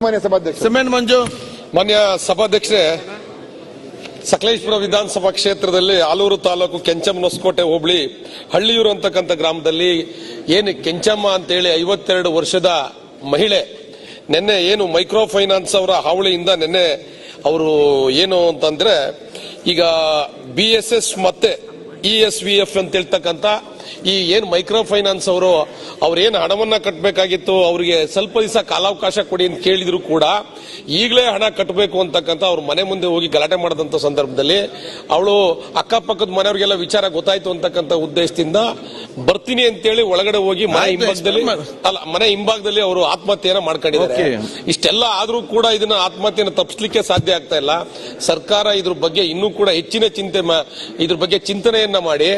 ಮಾನ್ಯ ಸಭಾಧ್ಯಕ್ಷ ಸಿಮೆಂಟ್ ಮಂಜು. ಮಾನ್ಯ ಸಭಾಧ್ಯಕ್ಷರೇ ಸಕಲೇಶ್ಪುರ ವಿಧಾನಸಭಾ ಕ್ಷೇತ್ರದಲ್ಲಿ ಆಲೂರು ತಾಲೂಕು ಕೆಂಚಮ್ಮ ಹೊಸಕೋಟೆ ಹೋಬಳಿ ಹಳ್ಳಿಯೂರು ಅಂತಕ್ಕಂಥ ಗ್ರಾಮದಲ್ಲಿ ಏನು ಕೆಂಚಮ್ಮ ಅಂತೇಳಿ ಐವತ್ತೆರಡು ವರ್ಷದ ಮಹಿಳೆ ನಿನ್ನೆ ಏನು ಮೈಕ್ರೋ ಫೈನಾನ್ಸ್ ಅವರ ಹಾವಳಿಯಿಂದ ನಿನ್ನೆ ಅವರು ಏನು ಅಂತಂದ್ರೆ ಈಗ ಬಿ ಎಸ್ ಎಸ್ ಮತ್ತೆ ಇ ಎಸ್ ವಿ ಎಫ್ ಅಂತ ಹೇಳ್ತಕ್ಕಂಥ ಈ ಏನು ಮೈಕ್ರೋ ಫೈನಾನ್ಸ್ ಅವರು ಅವ್ರೇನು ಹಣವನ್ನ ಕಟ್ಟಬೇಕಾಗಿತ್ತು ಅವರಿಗೆ ಸ್ವಲ್ಪ ದಿವಸ ಕಾಲಾವಕಾಶ ಕೊಡಿ ಅಂತ ಕೇಳಿದ್ರು ಕೂಡ ಈಗಲೇ ಹಣ ಕಟ್ಟಬೇಕು ಅಂತಕ್ಕಂಥ ಅವ್ರ ಮನೆ ಮುಂದೆ ಹೋಗಿ ಗಲಾಟೆ ಮಾಡಿದಂಥ ಸಂದರ್ಭದಲ್ಲಿ ಅವಳು ಅಕ್ಕಪಕ್ಕದ ಮನೆಯವರಿಗೆಲ್ಲ ವಿಚಾರ ಗೊತ್ತಾಯ್ತು ಅಂತಕ್ಕಂಥ ಉದ್ದೇಶದಿಂದ ಬರ್ತೀನಿ ಅಂತೇಳಿ ಒಳಗಡೆ ಹೋಗಿ ಮನೆ ಹಿಂಭಾಗದಲ್ಲಿ ಅಲ್ಲ ಮನೆ ಹಿಂಭಾಗದಲ್ಲಿ ಅವರು ಆತ್ಮಹತ್ಯೆಯನ್ನ ಮಾಡ್ಕೊಂಡಿದ್ದಾರೆ. ಇಷ್ಟೆಲ್ಲ ಆದ್ರೂ ಕೂಡ ಇದನ್ನ ಆತ್ಮಹತ್ಯೆಯನ್ನು ತಪ್ಪಿಸ್ಲಿಕ್ಕೆ ಸಾಧ್ಯ ಆಗ್ತಾ ಇಲ್ಲ. ಸರ್ಕಾರ ಇದ್ರ ಬಗ್ಗೆ ಇನ್ನೂ ಕೂಡ ಹೆಚ್ಚಿನ ಚಿಂತೆ ಇದ್ರ ಬಗ್ಗೆ ಚಿಂತನೆಯನ್ನ ಮಾಡಿ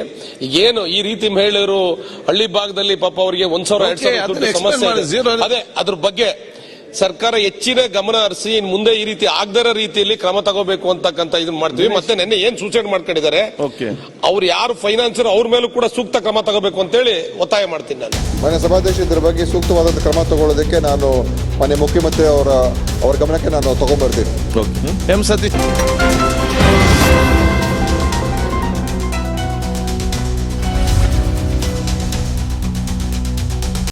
ಏನು ಈ ರೀತಿ ಮಹಿಳೆಯರು ಹಳ್ಳಿ ಭಾಗದಲ್ಲಿ ಪಾಪ ಅವರಿಗೆ ಒಂದ್ ಸಾವಿರ ಎರಡ್ ಸಾವಿರ ದುಡ್ಡು ಸಮಸ್ಯೆ ಇದೆ. ಅದೇ ಅದ್ರ ಬಗ್ಗೆ ಸರ್ಕಾರ ಹೆಚ್ಚಿನ ಗಮನ ಹರಿಸಿ ಇನ್ ಮುಂದೆ ಈ ರೀತಿ ಆಗದರ ರೀತಿಯಲ್ಲಿ ಕ್ರಮ ತಗೋಬೇಕು ಅಂತಕ್ಕಂತ ಇದನ್ನ ಮಾಡ್ತೀವಿ. ಮತ್ತೆ ನಿನ್ನೆ ಏನ್ ಸೂಸೈಡ್ ಮಾಡ್ಕೊಂಡಿದ್ದಾರೆ? ಓಕೆ ಅವ್ರು ಯಾರು ಫೈನಾನ್ಸರ್ ಅವ್ರ ಮೇಲೂ ಕೂಡ ಸೂಕ್ತ ಕ್ರಮ ತಗೋಬೇಕು ಅಂತೇಳಿ ಒತ್ತಾಯ ಮಾಡ್ತೀನಿ ನಾನು. ಮಾನ್ಯ ಸಭಾಧ್ಯಕ್ಷ ಇದ್ರ ಬಗ್ಗೆ ಸೂಕ್ತವಾದಂತ ಕ್ರಮ ತಗೊಳ್ಳೋದಕ್ಕೆ ನಾನು ಮಾನ್ಯ ಮುಖ್ಯಮಂತ್ರಿ ಅವರ ಅವರ ಗಮನಕ್ಕೆ ನಾನು ತಗೊಂಡ್ಬರ್ತೀನಿ ಎಂ ಸತೀಶ್.